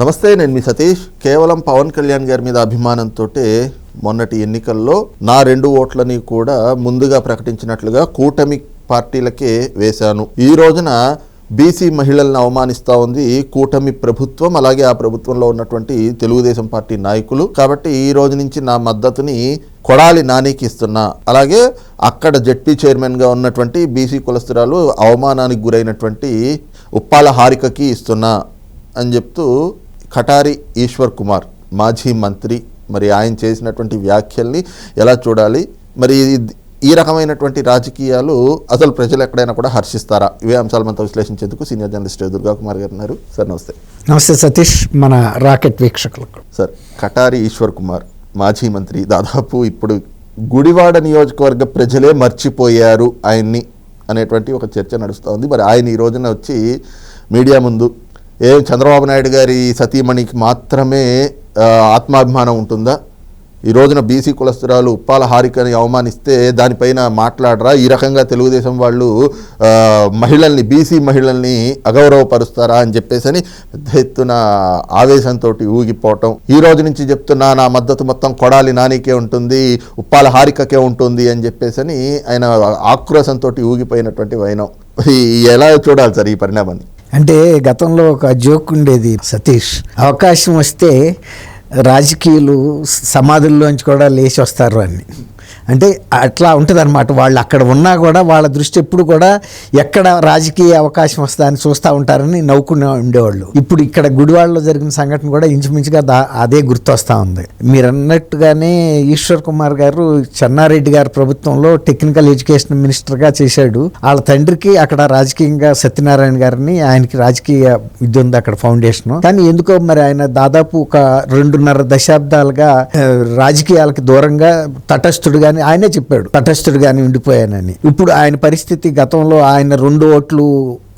నమస్తే నేను మీ సతీష్. కేవలం పవన్ కళ్యాణ్ గారి మీద అభిమానంతో మొన్నటి ఎన్నికల్లో నా రెండు ఓట్లని కూడా ముందుగా ప్రకటించినట్లుగా కూటమి పార్టీలకే వేశాను. ఈ రోజున బీసీ మహిళలను అవమానిస్తూ ఉంది కూటమి ప్రభుత్వం అలాగే ఆ ప్రభుత్వంలో ఉన్నటువంటి తెలుగుదేశం పార్టీ నాయకులు. కాబట్టి ఈ రోజు నుంచి నా మద్దతుని కొడాలి నానికి ఇస్తున్నా. అలాగే అక్కడ జడ్పీ చైర్మన్గా ఉన్నటువంటి బీసీ కులస్తురాలు అవమానానికి గురైనటువంటి ఉప్పాల హారికకి ఇస్తున్నా అని చెప్తూ కటారి ఈశ్వర్ కుమార్ మాజీ మంత్రి. మరి ఆయన చేసినటువంటి వ్యాఖ్యల్ని ఎలా చూడాలి? మరి ఈ రకమైనటువంటి రాజకీయాలు అసలు ప్రజలు ఎక్కడైనా కూడా హర్షిస్తారా? ఇవే అంశాలు మనతో విశ్లేషించేందుకు సీనియర్ జర్నలిస్ట్ దుర్గా కుమార్ గారు ఉన్నారు. సార్ నమస్తే. నమస్తే సతీష్. మన రాకెట్ వీక్షకులకు. సార్ కటారి ఈశ్వర్ కుమార్ మాజీ మంత్రి. దాదాపు ఇప్పుడు గుడివాడ నియోజకవర్గ ప్రజలే మర్చిపోయారు ఆయన్ని అనేటువంటి ఒక చర్చ నడుస్తూ ఉంది మరి ఆయన ఈ రోజున వచ్చి మీడియా ముందు ఏ చంద్రబాబు నాయుడు గారి సతీమణికి మాత్రమే ఆత్మాభిమానం ఉంటుందా? ఈ రోజున బీసీ కులస్తురాలు ఉప్పాల హారికని అవమానిస్తే దానిపైన మాట్లాడరా? ఈ రకంగా తెలుగుదేశం వాళ్ళు మహిళల్ని బీసీ మహిళల్ని అగౌరవపరుస్తారా అని చెప్పేసి అని పెద్ద ఎత్తున ఆవేశంతో ఊగిపోవటం. ఈ రోజు నుంచి చెప్తున్నా నా మద్దతు మొత్తం కొడాలి నానికే ఉంటుంది ఉప్పాల హారికకే ఉంటుంది అని చెప్పేసి అని ఆయన ఆక్రోశంతో ఊగిపోయినటువంటి వైనం. ఎలా చూడాలి సార్ ఈ పరిణామాన్ని? అంటే గతంలో ఒక జోక్ ఉండేది సతీష్. అవకాశం వస్తే రాజకీయులు సమాధుల్లోంచి కూడా లేచి వస్తారు అని. అంటే అట్లా ఉంటుంది అనమాట వాళ్ళు అక్కడ ఉన్నా కూడా వాళ్ళ దృష్టి ఎప్పుడు కూడా ఎక్కడ రాజకీయ అవకాశం వస్తుందా అని చూస్తూ ఉంటారని నవ్వుకునే ఉండేవాళ్ళు. ఇప్పుడు ఇక్కడ గుడివాడలో జరిగిన సంఘటన కూడా ఇంచుమించుగా దా అదే గుర్తొస్తూ ఉంది. మీరు అన్నట్టుగానే ఈశ్వర్ కుమార్ గారు చెన్నారెడ్డి గారి ప్రభుత్వంలో టెక్నికల్ ఎడ్యుకేషన్ మినిస్టర్గా చేశాడు. వాళ్ళ తండ్రికి అక్కడ రాజకీయంగా సత్యనారాయణ గారిని ఆయనకి రాజకీయ ఇది ఉంది అక్కడ ఫౌండేషన్. కానీ ఎందుకో మరి ఆయన దాదాపు ఒక రెండున్నర దశాబ్దాలుగా రాజకీయాలకు దూరంగా అని ఆయనే చెప్పాడు. తటస్థుడుగానే ఉండిపోయానని. ఇప్పుడు ఆయన పరిస్థితి గతంలో ఆయన రెండు ఓట్లు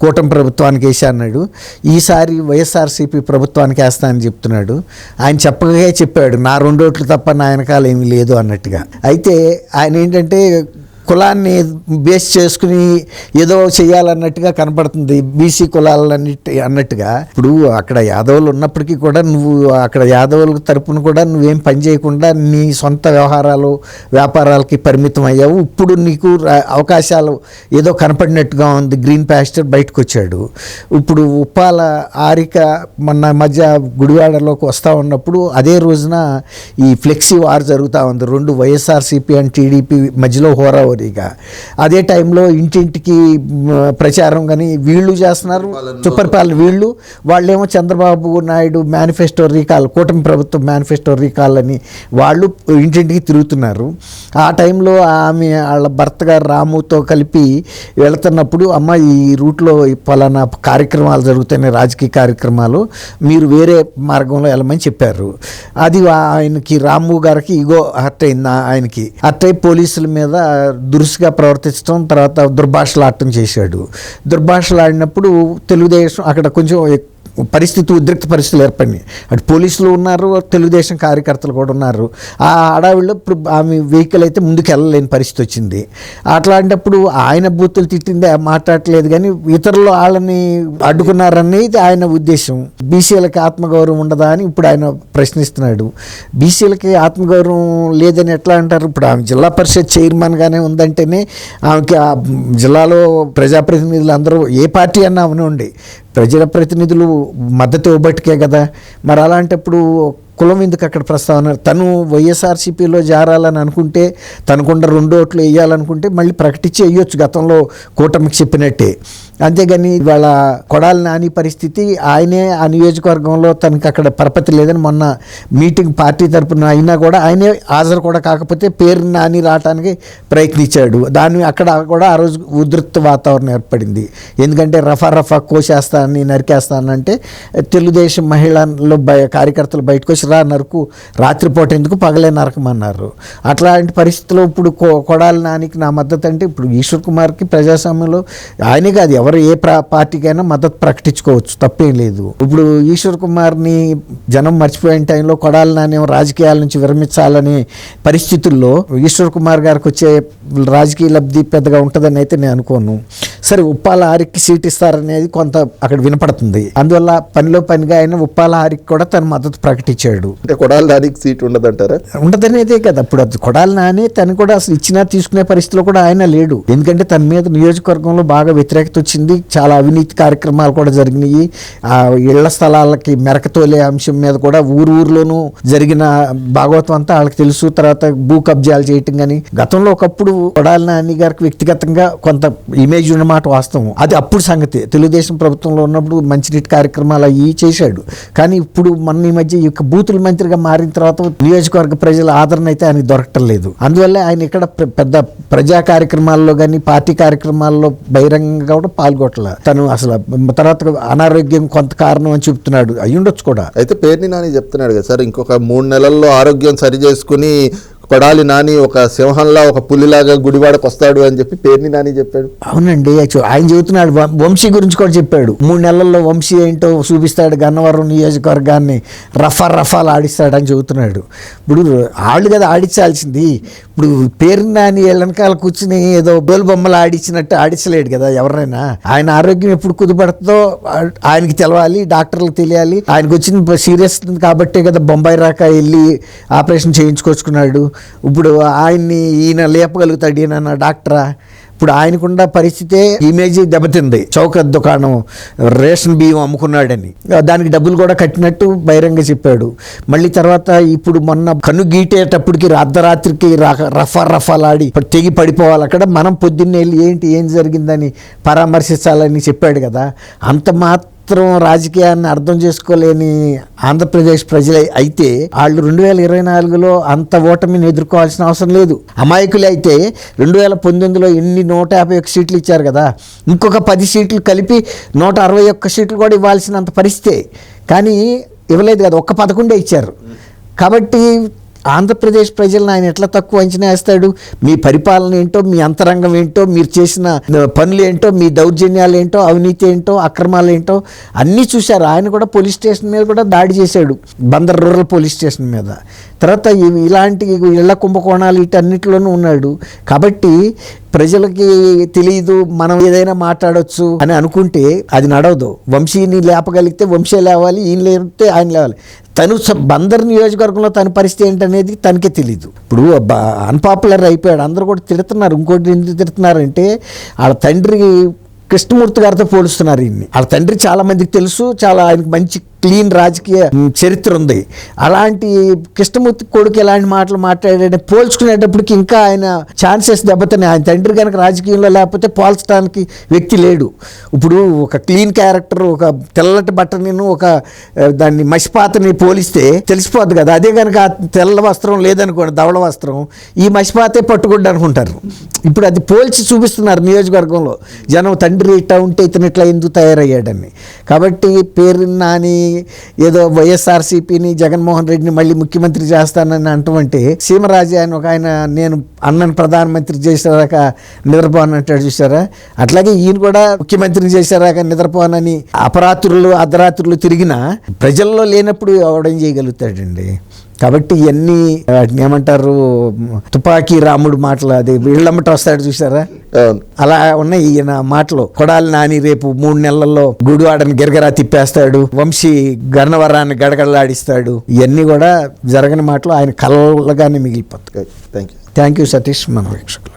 కూటమి ప్రభుత్వానికి వేసా అన్నాడు. ఈసారి వైఎస్ఆర్సీపీ ప్రభుత్వానికి వేస్తానని చెప్తున్నాడు. ఆయన చెప్పగా చెప్పాడు నా రెండు ఓట్లు తప్ప నా వెనకాల ఏమీ లేదు అన్నట్టుగా. అయితే ఆయన ఏంటంటే కులాన్ని బేస్ చేసుకుని ఏదో చేయాలన్నట్టుగా కనపడుతుంది. బీసీ కులాలన్నిటి అన్నట్టుగా. ఇప్పుడు అక్కడ యాదవులు ఉన్నప్పటికీ కూడా నువ్వు అక్కడ యాదవుల తరపున కూడా నువ్వేం పని చేయకుండా నీ సొంత వ్యవహారాలు వ్యాపారాలకి పరిమితం అయ్యావు. ఇప్పుడు నీకు అవకాశాలు ఏదో కనపడినట్టుగా ఉంది. గ్రీన్ ప్యాస్టర్ బయటకు వచ్చాడు ఇప్పుడు ఉప్పాల ఆరిక మొన్న మధ్య గుడివాడలోకి వస్తూ ఉన్నప్పుడు అదే రోజున ఈ ఫ్లెక్సీ వార్ జరుగుతూ ఉంది. రెండు వైఎస్ఆర్సీపీ అండ్ టీడీపీ మధ్యలో హోరా హోరావరిగా అదే టైంలో ఇంటింటికి ప్రచారం కానీ వీళ్ళు చేస్తున్నారు. సుపరిపాలన వీళ్ళు. వాళ్ళేమో చంద్రబాబు నాయుడు మేనిఫెస్టో రీకాల్ కూటమి ప్రభుత్వం మేనిఫెస్టో రీకాల్ అని వాళ్ళు ఇంటింటికి తిరుగుతున్నారు. ఆ టైంలో ఆమె వాళ్ళ భర్త గారు రాముతో కలిపి వెళుతున్నప్పుడు అమ్మ ఈ రూట్లో పలానా కార్యక్రమాలు జరుగుతున్నాయి రాజకీయ కార్యక్రమాలు మీరు వేరే మార్గంలో వెళ్ళమని చెప్పారు. అది ఆయనకి రాము గారికి ఇగో హర్ట్ అయింది ఆయనకి. హర్ట్ అయి పోలీసుల మీద దురుసుగా ప్రవర్తించడం తర్వాత దుర్భాషలాడటం చేశాడు. దుర్భాషలాడినప్పుడు తెలుగుదేశం అక్కడ కొంచెం పరిస్థితి ఉద్రిక్త పరిస్థితులు ఏర్పడినాయి. అటు పోలీసులు ఉన్నారు తెలుగుదేశం కార్యకర్తలు కూడా ఉన్నారు. ఆ అడావిలో ఇప్పుడు ఆమె వెహికల్ అయితే ముందుకు వెళ్ళలేని పరిస్థితి వచ్చింది. అట్లాంటప్పుడు ఆయన బూతులు తిట్టింది మాట్లాడట్లేదు కానీ ఇతరులు వాళ్ళని అడ్డుకున్నారనేది ఆయన ఉద్దేశం. బీసీలకి ఆత్మగౌరవం ఉండదా అని ఇప్పుడు ఆయన ప్రశ్నిస్తున్నాడు. బీసీలకి ఆత్మగౌరవం లేదని ఎట్లా అంటారు? ఇప్పుడు ఆమె జిల్లా పరిషత్ చైర్మన్గానే ఉందంటేనే ఆమెకి ఆ జిల్లాలో ప్రజాప్రతినిధులు అందరూ ఏ పార్టీ అన్నా అవనండి. ప్రజల ప్రతినిధులు మద్దతు ఇవ్వబట్టుకే కదా. మరి అలాంటప్పుడు కులం ఎందుకు అక్కడ ప్రస్తావన? తను వైఎస్ఆర్సీపీలో జారాలని అనుకుంటే తనకుండా రెండు ఓట్లు వేయాలనుకుంటే మళ్ళీ ప్రకటించి వేయొచ్చు గతంలో కూటమికి చెప్పినట్టే. అంతేగాని ఇవాళ కొడాలి నాని పరిస్థితి ఆయనే ఆ నియోజకవర్గంలో తనకి అక్కడ పరపతి లేదని మొన్న మీటింగ్ పార్టీ తరపున అయినా కూడా ఆయనే హాజరు కూడా కాకపోతే పేరు నాని రావడానికి ప్రయత్నించాడు. దాన్ని అక్కడ కూడా ఆ రోజు ఉధృత వాతావరణం ఏర్పడింది. ఎందుకంటే రఫా రఫా కోసేస్తానని నరికేస్తానంటే తెలుగుదేశం మహిళల్లో బయ కార్యకర్తలు బయటకు వచ్చి దసరా నరకు రాత్రిపూట ఎందుకు పగలే నరకమన్నారు. అట్లాంటి పరిస్థితుల్లో ఇప్పుడు కో కొడాలి నానికి నా మద్దతు అంటే ఇప్పుడు ఈశ్వర్ కుమార్కి ప్రజాస్వామ్యంలో ఆయనే కాదు ఎవరు ఏ ప్రా పార్టీకైనా మద్దతు ప్రకటించుకోవచ్చు తప్పేం లేదు. ఇప్పుడు ఈశ్వర్ కుమార్ని జనం మర్చిపోయిన టైంలో కొడాలి నాని రాజకీయాల నుంచి విరమించాలనే పరిస్థితుల్లో ఈశ్వర్ కుమార్ గారికి వచ్చే రాజకీయ లబ్ధి పెద్దగా ఉంటుందని అయితే నేను అనుకోను. సరే ఉప్పాల హారికి సీట్ ఇస్తారనేది కొంత అక్కడ వినపడుతుంది. అందువల్ల పనిలో పనిగా ఆయన ఉప్పాల హారికి కూడా తన మద్దతు ప్రకటించాడు. అంటే కొడాలి దానికి సీట్ ఉండదంటారా? ఉండదనేదే కదా. అప్పుడు అది కొడాలి నాని తను కూడా అసలు ఇచ్చినా తీసుకునే పరిస్థితిలో కూడా ఆయన లేడు. ఎందుకంటే తన మీద నియోజకవర్గంలో బాగా వ్యతిరేకత వచ్చింది. చాలా అవినీతి కార్యక్రమాలు కూడా జరిగినాయి. ఆ ఇళ్ళ స్థలాలకి మెరకతోలే అంశం మీద కూడా ఊరు ఊర్లోనూ జరిగిన భాగవతం అంతా వాళ్ళకి తెలుసు. తర్వాత భూ కబ్జాలు చేయటం కానీ గతంలో ఒకప్పుడు కొడాలి నాని గారికి వ్యక్తిగతంగా కొంత ఇమేజ్ ఉన్నమాట వాస్తవం. అది అప్పుడు సంగతి. తెలుగుదేశం ప్రభుత్వంలో ఉన్నప్పుడు మంచినీటి కార్యక్రమాలు అవి చేశాడు. కానీ ఇప్పుడు మొన్న ఈ మధ్య ఈ యొక్క బూతుల మంత్రిగా మారిన తర్వాత నియోజకవర్గ ప్రజల ఆదరణ అయితే ఆయనకు దొరకటం లేదు. అందువల్ల ఆయన ఇక్కడ పెద్ద ప్రజా కార్యక్రమాల్లో కానీ పార్టీ కార్యక్రమాల్లో బహిరంగంగా కూడా పాల్గొట్టలే. తను అసలు తర్వాత అనారోగ్యం కొంత కారణం అని చెప్తున్నాడు. అయ్యుండొచ్చు కూడా. అయితే పేర్ని నాని చెప్తున్నాడు కదా సార్ ఇంకొక మూడు నెలల్లో ఆరోగ్యం సరి చేసుకుని కొడాలి నాని ఒక సింహంలా ఒక పులిలాగా గుడివాడకు వస్తాడు అని చెప్పి పేరుని నాని చెప్పాడు. అవునండి ఆయన చెబుతున్నాడు వంశీ గురించి కూడా చెప్పాడు. మూడు నెలల్లో వంశీ ఏంటో చూపిస్తాడు గన్నవరం నియోజకవర్గాన్ని రఫా రఫాలు ఆడిస్తాడని చెబుతున్నాడు. ఇప్పుడు వాళ్ళు కదా ఆడించాల్సింది. ఇప్పుడు పేరుని నాని వెనకాల కూర్చుని ఏదో బోలు బొమ్మలు ఆడించినట్టు ఆడించలేడు కదా ఎవరైనా. ఆయన ఆరోగ్యం ఎప్పుడు కుదుపడుతుందో ఆయనకి తెలవాలి డాక్టర్లకు తెలియాలి. ఆయనకు వచ్చిన సీరియస్ కాబట్టే కదా బొంబాయి రాక వెళ్ళి ఆపరేషన్ చేయించుకొచ్చుకున్నాడు. ఇప్పుడు ఆయన్ని ఈయన లేపగలుగుతాడు ఈయన డాక్టరా? ఇప్పుడు ఆయనకుండా పరిస్థితే ఇమేజ్ దెబ్బతింది. చౌక దుకాణం రేషన్ బియ్యం అమ్ముకున్నాడని. దానికి డబ్బులు కూడా కట్టినట్టు బహిరంగ చెప్పాడు. మళ్ళీ తర్వాత ఇప్పుడు మొన్న కన్ను గీటేటప్పటికి అర్ధరాత్రికి రఫ రఫా రఫాలాడి తెగి పడిపోవాలి. అక్కడ మనం పొద్దున్నే వెళ్ళి ఏంటి ఏం జరిగిందని పరామర్శించాలని చెప్పాడు కదా. అంత మాత్రం రాజకీయాన్ని అర్థం చేసుకోలేని ఆంధ్రప్రదేశ్ ప్రజలే అయితే వాళ్ళు రెండు వేల ఇరవై నాలుగులో అంత ఓటమిని ఎదుర్కోవాల్సిన అవసరం లేదు. అమాయకులే అయితే రెండు వేల పంతొమ్మిదిలో ఎన్ని నూట యాభై ఒక్క సీట్లు ఇచ్చారు కదా? ఇంకొక పది సీట్లు కలిపి నూట అరవై ఒక్క సీట్లు కూడా ఇవ్వాల్సినంత పరిస్థితే. కానీ ఇవ్వలేదు కదా ఒక్క పదకొండే ఇచ్చారు. కాబట్టి ఆంధ్రప్రదేశ్ ప్రజలను ఆయన ఎట్లా తక్కువ అంచనా వేస్తాడు? మీ పరిపాలన ఏంటో మీ అంతరంగం ఏంటో మీరు చేసిన పనులు ఏంటో మీ దౌర్జన్యాలు ఏంటో అవినీతి ఏంటో అక్రమాలు ఏంటో అన్నీ చూశారు. ఆయన కూడా పోలీస్ స్టేషన్ మీద కూడా దాడి చేశాడు. బందర్ రూరల్ పోలీస్ స్టేషన్ మీద. తర్వాత ఇలాంటి ఇళ్ళ కుంభకోణాలు వీటన్నిటిలోనూ ఉన్నాడు. కాబట్టి ప్రజలకి తెలియదు మనం ఏదైనా మాట్లాడొచ్చు అని అనుకుంటే అది నడవదు. వంశీని లేపగలిగితే వంశీ లేవాలి ఈయన లేపితే ఆయన లేవాలి. తను బందర్ నియోజకవర్గంలో తన పరిస్థితి ఏంటనేది తనకే తెలియదు ఇప్పుడు అన్పాపులర్ అయిపోయాడు. అందరూ కూడా తిడుతున్నారు. ఇంకోటి ఎందుకు తిడుతున్నారంటే వాళ్ళ తండ్రి కృష్ణమూర్తి గారితో పోలుస్తున్నారు ఈయన్ని. వాళ్ళ తండ్రి చాలా మందికి తెలుసు చాలా ఆయనకు మంచి క్లీన్ రాజకీయ చరిత్ర ఉంది. అలాంటి కృష్ణమూర్తి కొడుకు ఎలాంటి మాటలు మాట్లాడాడని పోల్చుకునేటప్పటికి ఇంకా ఆయన ఛాన్సెస్ దెబ్బతున్నాయి. ఆయన తండ్రి కనుక రాజకీయంలో లేకపోతే పోల్చడానికి వ్యక్తి లేడు. ఇప్పుడు ఒక క్లీన్ క్యారెక్టర్ ఒక తెల్లటి బట్టని ఒక దాన్ని మసిపాతని పోలిస్తే తెలిసిపోద్ది కదా. అదే కనుక తెల్ల వస్త్రం లేదనుకోండి ధవళ వస్త్రం ఈ మసిపాతే పట్టుకుంటూ అనుకుంటారు. ఇప్పుడు అది పోల్చి చూపిస్తున్నారు నియోజకవర్గంలో. జనం తండ్రి ఇట్లా ఉంటే ఇతను ఇట్లా ఎందుకు తయారయ్యాడని. కాబట్టి పేరు నాని ఏదో వైఎస్ఆర్సీపీని జగన్మోహన్ రెడ్డిని మళ్ళీ ముఖ్యమంత్రి చేస్తానని అంటమంటే సీమరాజు ఆయన ఒక ఆయన నేను అన్నను ప్రధానమంత్రి చేసేదాక నిద్రపోను అంటాడు చూసారా అట్లాగే ఈయన కూడా ముఖ్యమంత్రిని చేసేదాకా నిద్రపోనని అపరాత్రులు అర్ధరాత్రులు తిరిగినా ప్రజల్లో లేనప్పుడు ఎవడేం చేయగలుగుతాడండి? కాబట్టి ఇవన్నీ వాటిని ఏమంటారు తుపాకీ రాముడు మాటలు అది వీళ్ళమ్మట వస్తాడు చూసారా అలా ఉన్నాయి ఈయన మాటలు. కొడాలి నాని రేపు మూడు నెలల్లో గుడివాడని గిరగరా తిప్పేస్తాడు వంశీ గన్నవరాన్ని గడగడలాడిస్తాడు. ఇవన్నీ కూడా జరగని మాటలు ఆయన కళ్ళగానే మిగిలిపోతాయి. Thank you thank you Satish మన వీక్షకులు